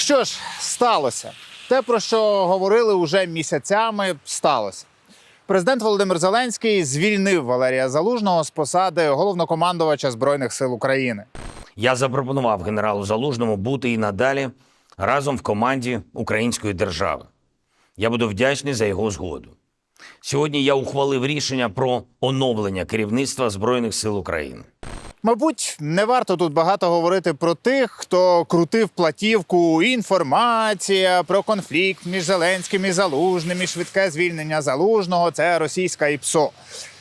Що ж, сталося. Те, про що говорили уже місяцями, сталося. Президент Володимир Зеленський звільнив Валерія Залужного з посади головнокомандувача Збройних сил України. Я запропонував генералу Залужному бути і надалі разом в команді української держави. Я буду вдячний за його згоду. Сьогодні я ухвалив рішення про оновлення керівництва Збройних сил України. Мабуть, не варто тут багато говорити про тих, хто крутив платівку інформація про конфлікт між Зеленським і Залужним і швидке звільнення Залужного це російська ІПСО.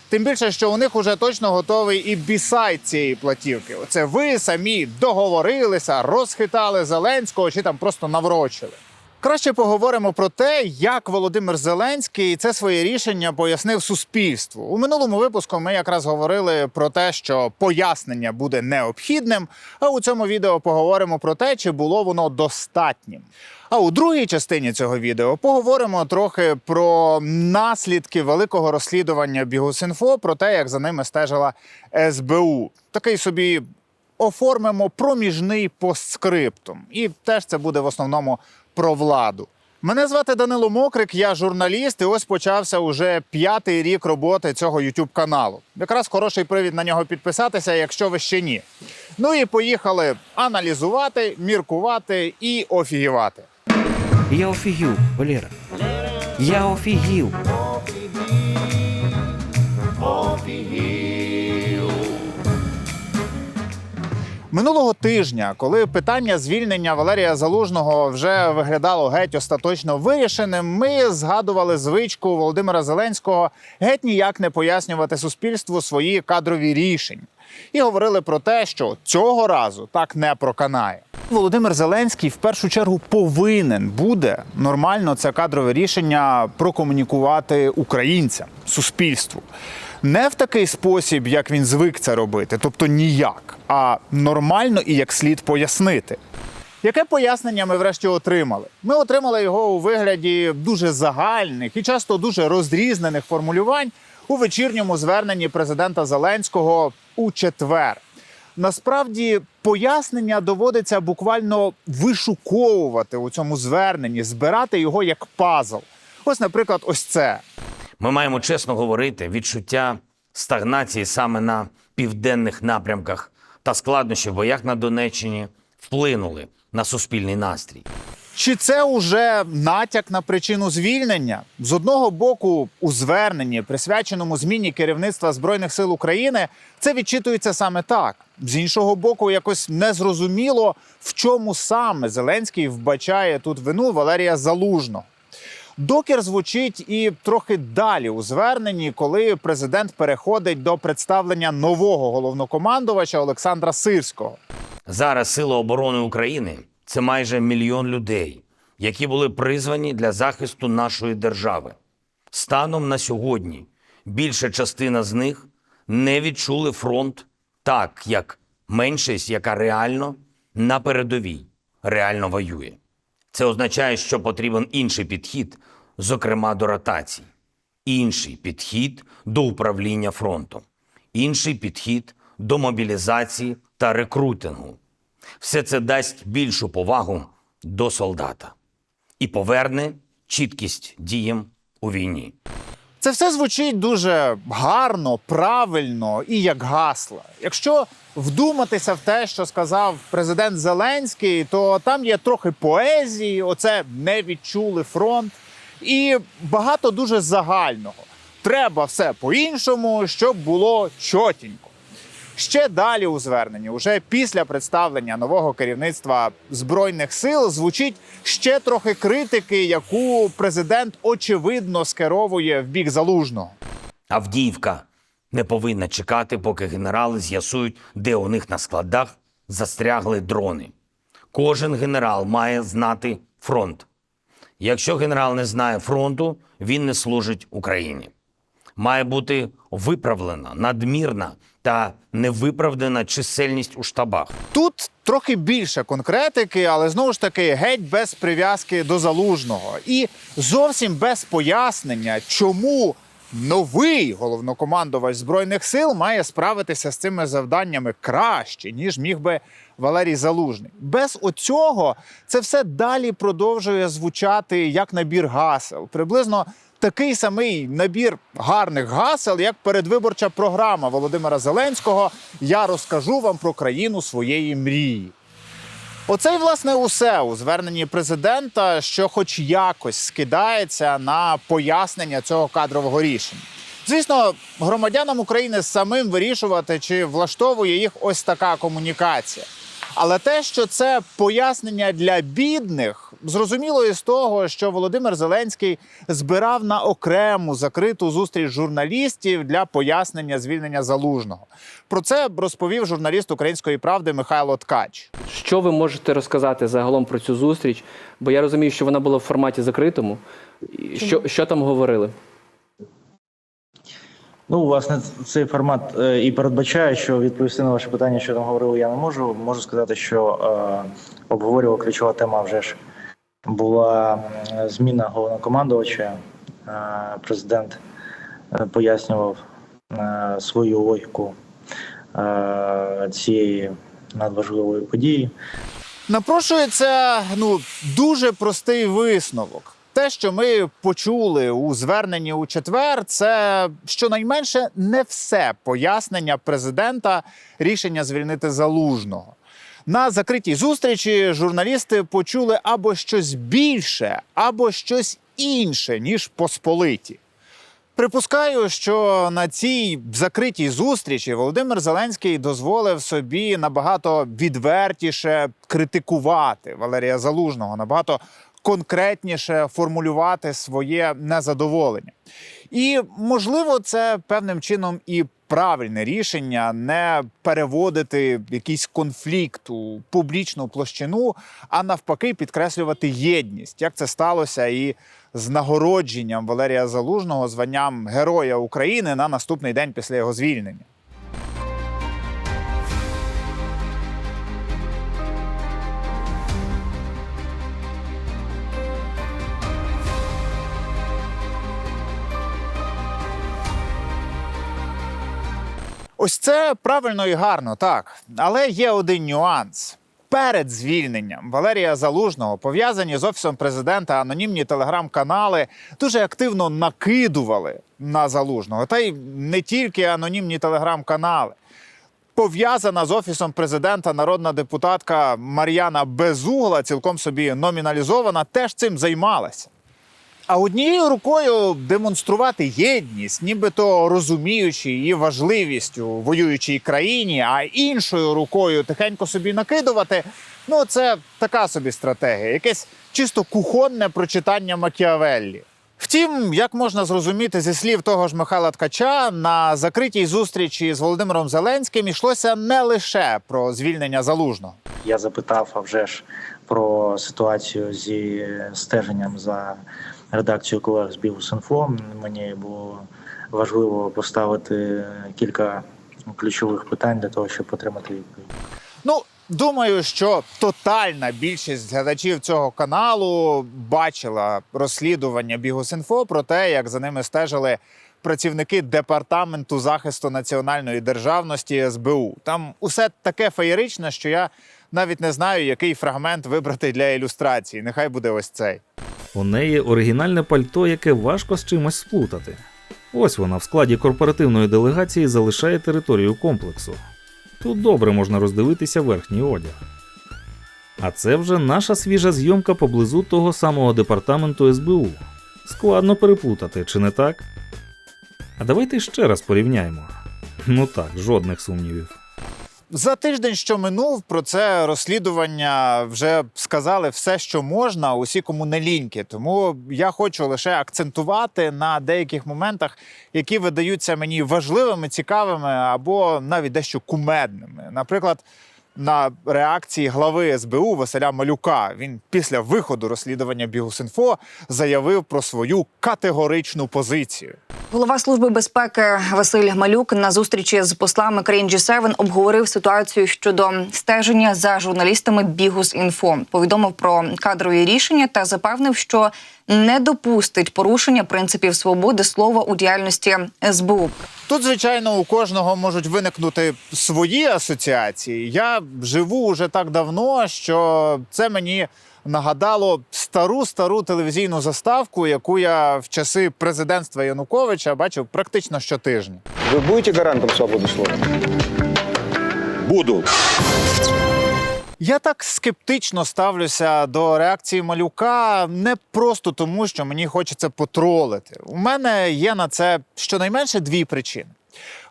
Тим більше, що у них уже точно готовий і бісайт цієї платівки. Оце ви самі договорилися, розхитали Зеленського чи там просто наврочили. Краще поговоримо про те, як Володимир Зеленський це своє рішення пояснив суспільству. У минулому випуску ми якраз говорили про те, що пояснення буде необхідним. А у цьому відео поговоримо про те, чи було воно достатнім. А у другій частині цього відео поговоримо трохи про наслідки великого розслідування Бігусінфо, про те, як за ними стежила СБУ. Такий собі оформимо проміжний постскриптум. І теж це буде в основному про владу. Мене звати Данило Мокрик, я журналіст, і ось почався уже п'ятий рік роботи цього youtube каналу. Якраз хороший привід на нього підписатися, якщо ви ще ні. Ну і поїхали аналізувати, міркувати і офігівати. Я офігів, Валера. Я офігів. Минулого тижня, коли питання звільнення Валерія Залужного вже виглядало геть остаточно вирішеним, ми згадували звичку Володимира Зеленського геть ніяк не пояснювати суспільству свої кадрові рішення. І говорили про те, що цього разу так не проканає. Володимир Зеленський в першу чергу повинен буде нормально це кадрове рішення прокомунікувати українцям, суспільству. Не в такий спосіб, як він звик це робити, тобто ніяк, а нормально і як слід пояснити. Яке пояснення ми врешті отримали? Ми отримали його у вигляді дуже загальних і часто дуже розрізнених формулювань у вечірньому зверненні президента Зеленського у четвер. Насправді пояснення доводиться буквально вишуковувати у цьому зверненні, збирати його як пазл. Ось, наприклад, ось це. Ми маємо чесно говорити, відчуття стагнації саме на південних напрямках та складнощі в боях на Донеччині вплинули на суспільний настрій. Чи це уже натяк на причину звільнення? З одного боку, у зверненні, присвяченому зміні керівництва збройних сил України, це відчитується саме так. З іншого боку, якось незрозуміло, в чому саме Зеленський вбачає тут вину Валерія Залужного. Докір звучить і трохи далі у зверненні, коли президент переходить до представлення нового головнокомандувача Олександра Сирського. Зараз Сили оборони України це майже мільйон людей, які були призвані для захисту нашої держави. Станом на сьогодні більша частина з них не відчули фронт так, як меншість, яка реально на передовій, реально воює. Це означає, що потрібен інший підхід, зокрема до ротацій, інший підхід до управління фронтом, інший підхід до мобілізації та рекрутингу. Все це дасть більшу повагу до солдата і поверне чіткість діям у війні. Це все звучить дуже гарно, правильно і як гасла. Якщо вдуматися в те, що сказав президент Зеленський, то там є трохи поезії, оце не відчули фронт, і багато дуже загального. Треба все по-іншому, щоб було чотенько. Ще далі у зверненні, уже після представлення нового керівництва збройних сил, звучить ще трохи критики, яку президент очевидно скеровує в бік залужного. Авдіївка не повинна чекати, поки генерали з'ясують, де у них на складах застрягли дрони. Кожен генерал має знати фронт. Якщо генерал не знає фронту, він не служить Україні. Має бути виправлена надмірна та невиправдана чисельність у штабах. Тут трохи більше конкретики, але знову ж таки геть без прив'язки до залужного і зовсім без пояснення, чому новий головнокомандувач збройних сил має справитися з цими завданнями краще, ніж міг би Валерій Залужний. Без оцього це все далі продовжує звучати як набір гасел. Приблизно такий самий набір гарних гасел, як передвиборча програма Володимира Зеленського. Я розкажу вам про країну своєї мрії. Оце й власне усе у зверненні президента, що хоч якось скидається на пояснення цього кадрового рішення. Звісно, громадянам України самим вирішувати, чи влаштовує їх ось така комунікація. Але те, що це пояснення для бідних, зрозуміло із того, що Володимир Зеленський збирав на окрему закриту зустріч журналістів для пояснення звільнення залужного. Про це розповів журналіст української правди Михайло Ткач. Що ви можете розказати загалом про цю зустріч? Бо я розумію, що вона була в форматі закритому. Що, що там говорили? Ну, власне, цей формат е, і передбачає, що відповісти на ваше питання, що там говорили, я не можу. Можу сказати, що е, обговорювала ключова тема вже ж була е, зміна головнокомандувача. Е, президент е, пояснював свою логіку цієї надважливої події. Напрошується ну дуже простий висновок. Те, що ми почули у зверненні у четвер, це щонайменше не все пояснення президента рішення звільнити залужного. На закритій зустрічі журналісти почули або щось більше, або щось інше, ніж посполиті. Припускаю, що на цій закритій зустрічі Володимир Зеленський дозволив собі набагато відвертіше критикувати Валерія Залужного, набагато конкретніше формулювати своє незадоволення. І можливо, це певним чином і правильне рішення не переводити якийсь конфлікт у публічну площину, а навпаки, підкреслювати єдність, як це сталося і з нагородженням Валерія Залужного званням Героя України на наступний день після його звільнення. Ось це правильно і гарно, так. Але є один нюанс. Перед звільненням Валерія Залужного пов'язані з офісом президента анонімні телеграм-канали дуже активно накидували на залужного. Та й не тільки анонімні телеграм-канали. Пов'язана з офісом президента народна депутатка Мар'яна Безугла, цілком собі номіналізована, теж цим займалася. А однією рукою демонструвати єдність, нібито розуміючи її важливість у воюючій країні, а іншою рукою тихенько собі накидувати. Ну, це така собі стратегія, якесь чисто кухонне прочитання Макіавеллі. Втім, як можна зрозуміти зі слів того ж Михайла Ткача, на закритій зустрічі з Володимиром Зеленським йшлося не лише про звільнення залужного. Я запитав а вже ж про ситуацію зі стеженням за редакцією колег з Бігус.Інфо. Мені було важливо поставити кілька ключових питань для того, щоб отримати відповідь. Ну, думаю, що тотальна більшість глядачів цього каналу бачила розслідування Бігус.Інфо про те, як за ними стежили працівники департаменту захисту національної державності СБУ. Там усе таке феєричне, що я навіть не знаю, який фрагмент вибрати для ілюстрації. Нехай буде ось цей. У неї оригінальне пальто, яке важко з чимось сплутати. Ось вона в складі корпоративної делегації залишає територію комплексу. Тут добре можна роздивитися верхній одяг. А це вже наша свіжа зйомка поблизу того самого департаменту СБУ. Складно переплутати, чи не так? А давайте ще раз порівняємо. Ну так, жодних сумнівів. За тиждень, що минув, про це розслідування вже сказали все, що можна, усі кому не ліньки. Тому я хочу лише акцентувати на деяких моментах, які видаються мені важливими, цікавими або навіть дещо кумедними. Наприклад, на реакції глави СБУ Василя Малюка. Він після виходу розслідування Бігусінфо заявив про свою категоричну позицію. Голова служби безпеки Василь Малюк на зустрічі з послами країн G7 обговорив ситуацію щодо стеження за журналістами Бігус.Інфо. Повідомив про кадрові рішення та запевнив, що не допустить порушення принципів свободи слова у діяльності СБУ. Тут, звичайно, у кожного можуть виникнути свої асоціації. Я живу уже так давно, що це мені нагадало стару стару телевізійну заставку, яку я в часи президентства Януковича бачив практично щотижня. Вы будете гарантом свободы слова? Буду. Я так скептично ставлюся до реакції малюка не просто тому, що мені хочеться потролити. У мене є на це щонайменше дві причини.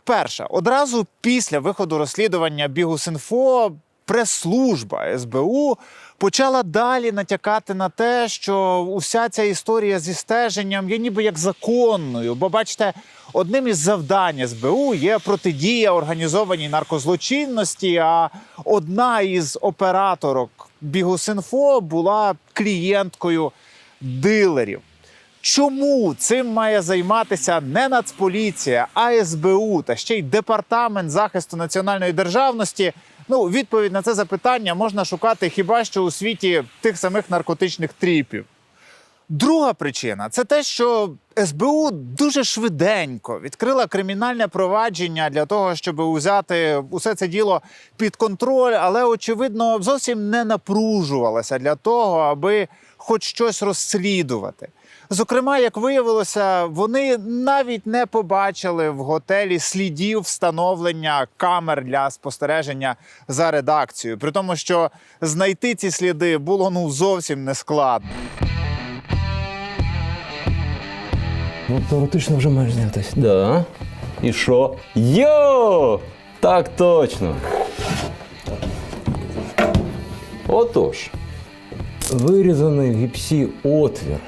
Перша, одразу після виходу розслідування Бігус.Інфо прес-служба СБУ почала далі натякати на те, що уся ця історія зі стеженням є ніби як законною. Бо бачите, одним із завдань СБУ є протидія організованій наркозлочинності. А одна із операторок Бігус.Інфо була клієнткою дилерів. Чому цим має займатися не Нацполіція, а СБУ та ще й департамент захисту національної державності? Ну, відповідь на це запитання можна шукати хіба що у світі тих самих наркотичних тріпів. Друга причина це те, що СБУ дуже швиденько відкрила кримінальне провадження для того, щоб узяти усе це діло під контроль, але очевидно зовсім не напружувалася для того, аби хоч щось розслідувати. Зокрема, як виявилося, вони навіть не побачили в готелі слідів встановлення камер для спостереження за редакцією, при тому, що знайти ці сліди було ну зовсім не складно. Ну, теоретично вже маєш знятись. Да. І що? Йо! Так точно. Отож, вирізаний в гіпсі отвір,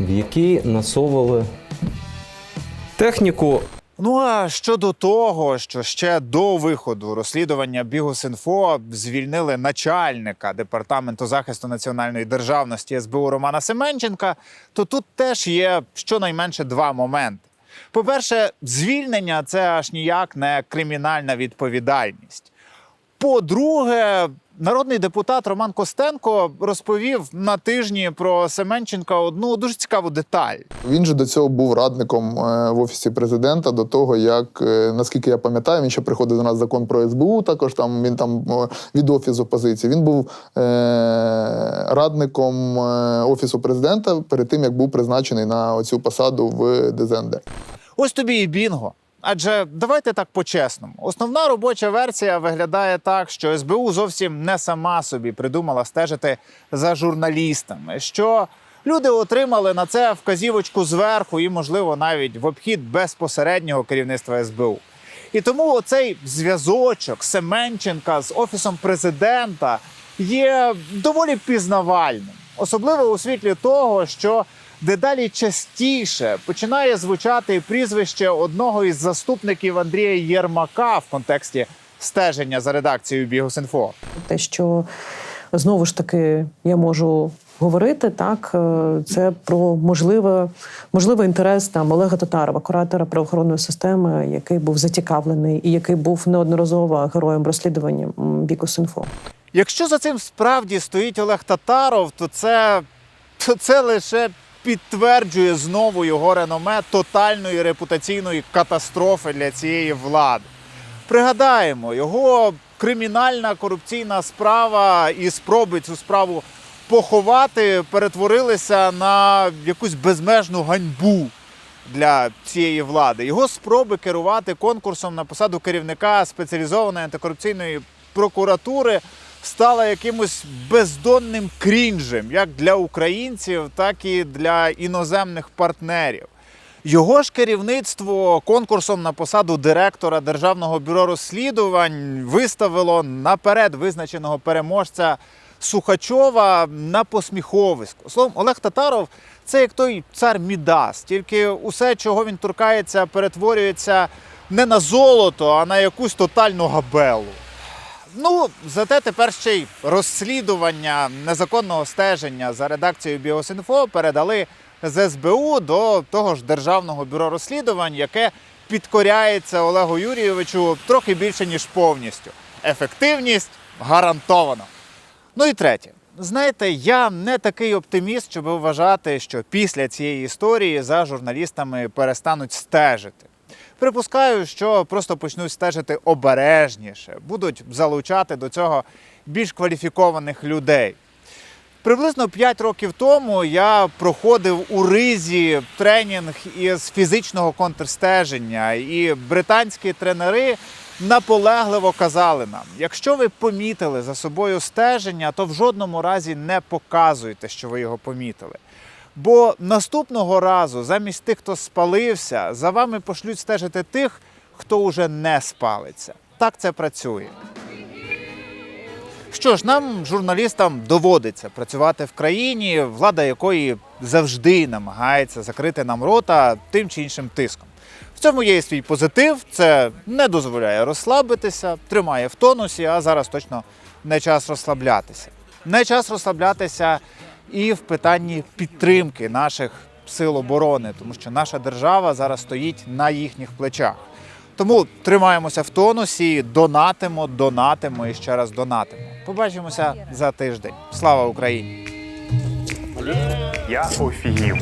в який насовували техніку Ну а щодо того, що ще до виходу розслідування Бігус.Інфо звільнили начальника департаменту захисту національної державності СБУ Романа Семенченка, то тут теж є щонайменше два моменти. По-перше, звільнення це аж ніяк не кримінальна відповідальність. По-друге, народний депутат Роман Костенко розповів на тижні про Семенченка одну дуже цікаву деталь. Він же до цього був радником е, в офісі президента. До того як е, наскільки я пам'ятаю, він ще приходив до нас закон про СБУ. Також там він там від офісу опозиції. Він був е, радником е, офісу президента перед тим як був призначений на оцю посаду в ДЗНД. Ось тобі і бінго. Адже давайте так по-чесному. Основна робоча версія виглядає так, що СБУ зовсім не сама собі придумала стежити за журналістами, що люди отримали на це вказівочку зверху і, можливо, навіть в обхід безпосереднього керівництва СБУ. І тому оцей зв'язочок Семенченка з офісом президента є доволі пізнавальним, особливо у світлі того, що дедалі частіше починає звучати прізвище одного із заступників Андрія Єрмака в контексті стеження за редакцією Бігус.Інфо. те, що знову ж таки я можу говорити, так е, це про можливе, можливий інтерес там Олега Татарова, куратора правоохоронної системи, який був зацікавлений і який був неодноразово героєм розслідування Бікус.Інфо. Якщо за цим справді стоїть Олег Татаров, то це, то це лише підтверджує знову його реноме тотальної репутаційної катастрофи для цієї влади. Пригадаємо, його кримінальна корупційна справа і спроби цю справу поховати перетворилися на якусь безмежну ганьбу для цієї влади. Його спроби керувати конкурсом на посаду керівника спеціалізованої антикорупційної прокуратури стала якимось бездонним крінжем як для українців, так і для іноземних партнерів. Його ж керівництво конкурсом на посаду директора Державного бюро розслідувань виставило наперед визначеного переможця Сухачова на посміховисько. Словом, Олег Татаров це як той цар Мідас, тільки усе, чого він торкається, перетворюється не на золото, а на якусь тотальну габелу. Ну, зате тепер ще й розслідування незаконного стеження за редакцією Біосінфо передали з СБУ до того ж Державного бюро розслідувань, яке підкоряється Олегу Юрійовичу трохи більше, ніж повністю. Ефективність гарантовано. Ну і третє. Знаєте, я не такий оптиміст, щоб вважати, що після цієї історії за журналістами перестануть стежити. Припускаю, що просто почнуть стежити обережніше, будуть залучати до цього більш кваліфікованих людей. Приблизно 5 років тому я проходив у ризі тренінг із фізичного контрстеження, і британські тренери наполегливо казали нам: якщо ви помітили за собою стеження, то в жодному разі не показуйте, що ви його помітили. Бо наступного разу, замість тих, хто спалився, за вами пошлють стежити тих, хто уже не спалиться. Так це працює. Що ж, нам, журналістам, доводиться працювати в країні, влада якої завжди намагається закрити нам рота тим чи іншим тиском. В цьому є і свій позитив, це не дозволяє розслабитися, тримає в тонусі, а зараз точно не час розслаблятися. Не час розслаблятися і в питанні підтримки наших сил оборони, тому що наша держава зараз стоїть на їхніх плечах. Тому тримаємося в тонусі, донатимо, донатимо і ще раз донатимо. Побачимося за тиждень. Слава Україні! Я офігів.